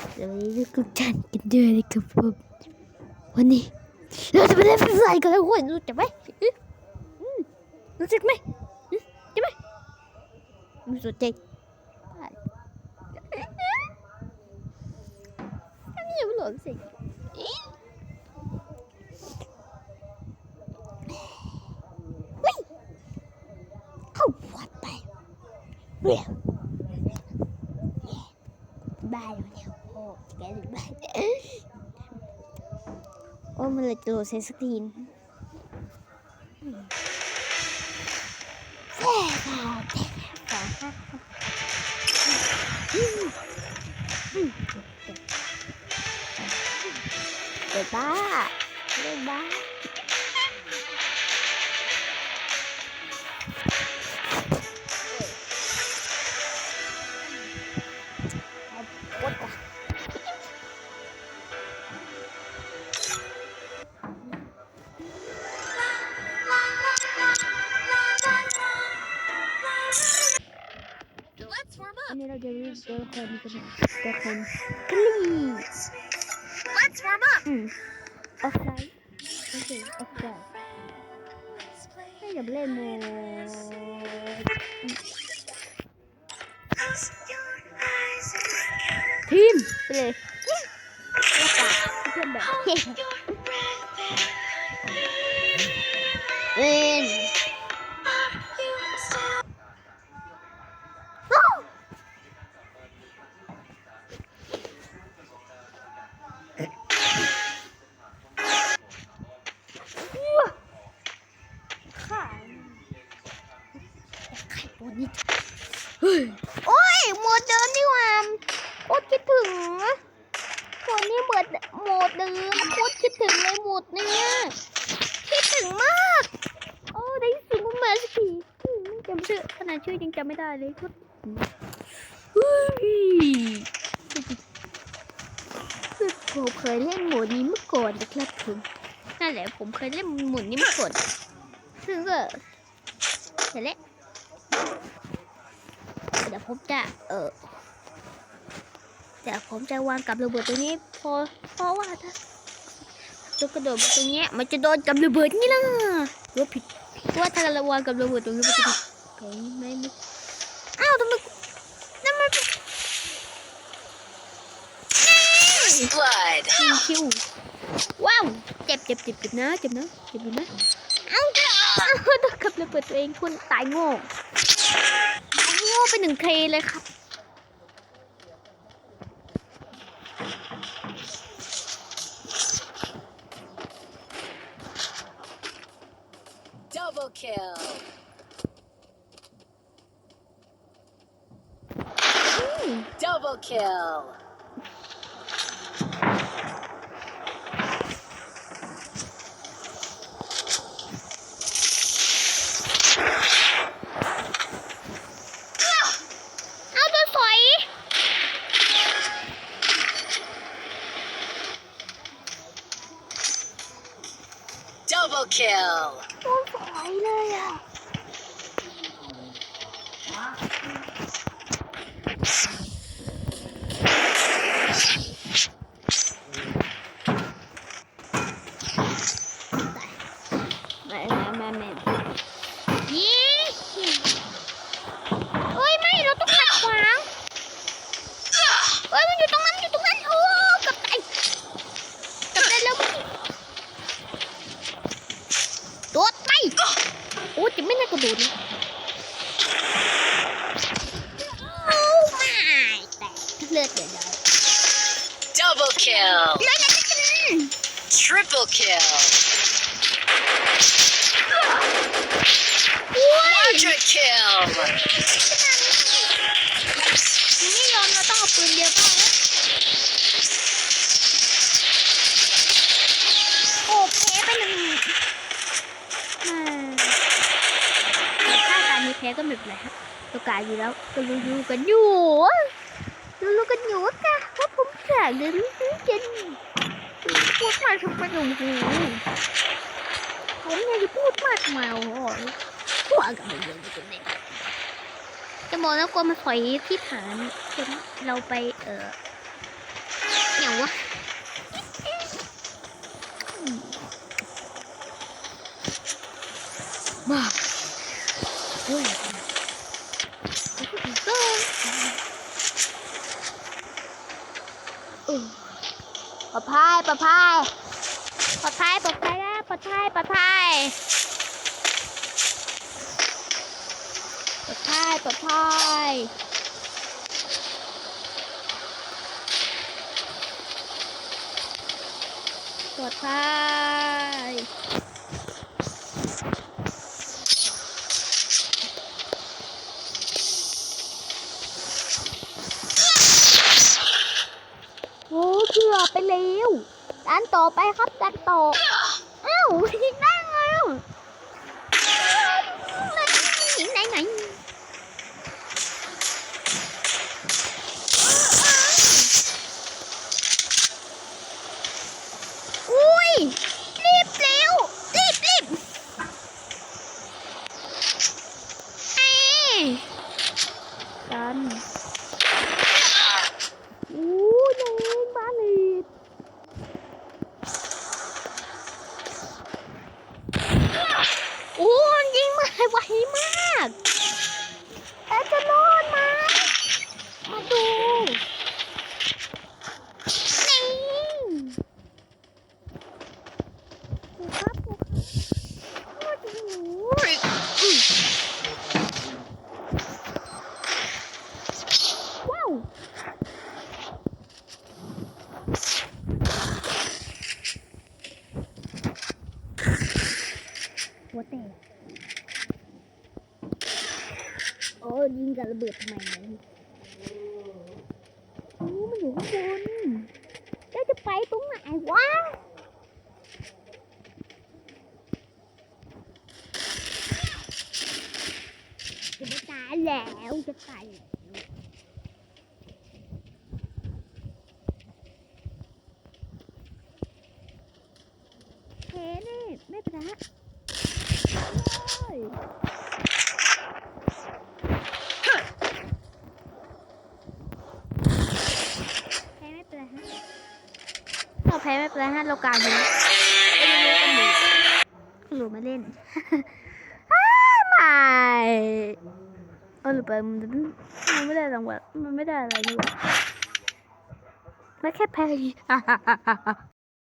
สวัสดีทุกท่านกันด้วยนะครับผมวันนี้เราจะไปเล่นฟรีไฟกันแล้วคุณรู้จักไหมรู้จักไหมอืมใช่ไหมไม่สนใจอันนี้ยังไม่หลงสิเฮ้ยเข้าวัดไปเรียบ้าแล้วเนี่ย แกถึงบ้านโอ้มันเลยตัวเซสกรีนแฟ่ค่ะแฟ่ค่ะเด็กบ้าเด็กบ้าะครคลี Let's warm up. อืมออฟไลท์โอเค โอ้ยโหมดเดิมนี่หว่าโคตรคิดถึงนะตัวนี้เหมือนโหมดเดิมโคตรคิดถึงเลยโหมดเนี้ยคิดถึงมาก โอ้ได้สิงมาสักทีอืมจำชื่อขนาดชื่อยังจำไม่ได้เลยโคตรเฮ้ยผมเคยเล่นโหมดนี้เมื่อก่อนนะครับผมนั่นแหละผมเคยเล่นโหมดนี้เมื่อก่อนซึ่งก็เสร็จแล้ว เดี๋ยวผมจะ เออเดี๋ยวผมจะวางกับระเบิดตรงนี้พอเพราะว่าถ้าตัวกระโดดมาตรงเนี้ยมันจะโดนกับระเบิดนี่ล่ะหรือว่าผิดเพราะว่าถ้าเราวางกับระเบิดตรงนี้มันจะผิดโอ้ยไม่ไม่อ้าวทำไมทำไม Blood. คิวคิวว้าวเจ็บเจ็บเจ็บเจ็บนะเจ็บนะเจ็บอยู่นะเอ้าเอ้าโดนกับระเบิดตัวเองคุณตายโง่ตายโง่ไป หนึ่งเคเลยครับ Double kill. อืม Double kill. เอาตัวสอย Double kill. ตัวสอยเลยอะไม่ไม่ไม่ไม่ยี่เฮ้ยไม่เราต้องขัดขวางเฮ้ยมันอยู่ตรงนั้นอยู่ตรงนั้นโอ้กลับไปกลับไปแล้วเมื่อกี้โดดไปโอ้จะไม่น่ากระโดดเลยโอ้ไม่แต่เลือดเดี๋ยว เดี๋ยว Double kill. เลือดจะกิน Triple kill. โอ้ย Quadra kill. พ้ก็ไม่เป็นไรครับตัวกายอยู่แล้วก็รู้ๆกันอยู่รู้ๆกันอยู่ค่ะว่าผมขาดเดินจริงพูดมากทำไมหนุ่มหูผมเนี่ยจะพูดมากมาโอ้โหพูดกับมันเยอะจริงๆจะบอกนะกลัวมันถอยที่ฐานจนเราไปเอออย่างวะมา เฮ้ยก็เออปลอดภัยปลอดภัยปลอดภัยปลอดภัยนะปลอดภัยปลอดภัยปลอดภัยปลอดภัยปลอดภัยโอ้เกือบไปแล้ว ดันต่อไปครับด้านต่ออ้าวยิงได้ไงอะยิงได้ไงอุ้ย รีบเร็ว รีบรีบไอ้กันอู้ยน้องบ้าเลยโอ้ยยิงมาไวมากแต่จะรอดไหมมาดูนี่ดูครับดูครับโอ้ยอื้อว้าว หัวแตกโอ้ยิงกับระเบิดทำไมเนี่ยโอ้มันอยู่ข้างบนแล้วจะไปตรงไหนวะจะไม่ตายแล้วจะตายแล้วเฮ้นี่ไม่เป็นไร แพ้ไม่เป็นไรฮะเราแพ้ไม่เป็นไรฮะเรากางอยู่ไม่รู้กันหนูหนูมาเล่นอ้าไม่เออหรือไปมันมันไม่ได้รางวัลมันไม่ได้อะไรนี่หว่าไม่แค่แพ้